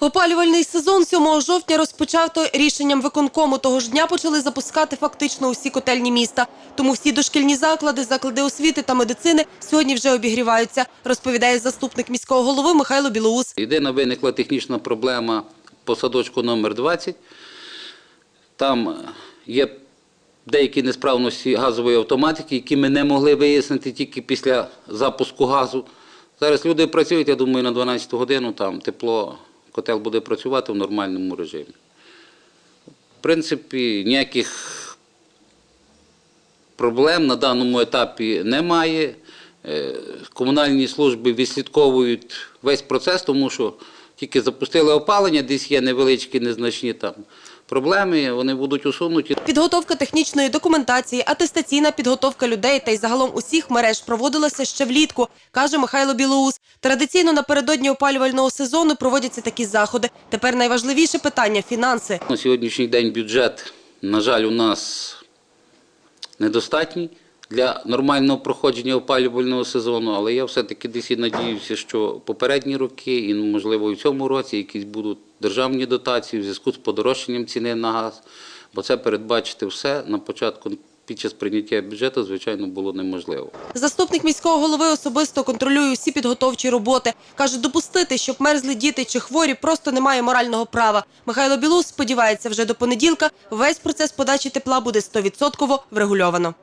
Опалювальний сезон 7 жовтня розпочато рішенням виконкому. Того ж дня почали запускати фактично усі котельні міста. Тому всі дошкільні заклади, заклади освіти та медицини сьогодні вже обігріваються, розповідає заступник міського голови Михайло Білоус. Єдина виникла технічна проблема по садочку номер 20. Там е, є деякі несправності газової автоматики, які ми не могли вияснити тільки після запуску газу. Зараз люди працюють, я думаю, на 12 годину там тепло, котел буде працювати в нормальному режимі. В принципі, ніяких проблем на даному етапі немає. Е, Комунальні служби відслідковують весь процес, тому що тільки запустили опалення, десь є невеличкі, незначні там проблеми, вони будуть усунуті. Підготовка технічної документації, атестаційна підготовка людей та й загалом усіх мереж проводилася ще влітку, каже Михайло Білоус. Традиційно напередодні опалювального сезону проводяться такі заходи. Тепер найважливіше питання фінанси. На сьогоднішній день бюджет, на жаль, у нас недостатній для нормального проходження опалювального сезону, але я все-таки десь і надіюся, що попередні роки і, ну, можливо, і в цьому році якісь будуть державні дотації в зв'язку з подорожчанням ціни на газ, бо це передбачити все на початку під час прийняття бюджету, звичайно, було неможливо. Заступник міського голови особисто контролює усі підготовчі роботи. Каже, допустити, щоб мерзли діти чи хворі, просто немає морального права. Михайло Білоус сподівається, вже до понеділка весь процес подачі тепла буде 100% врегульовано.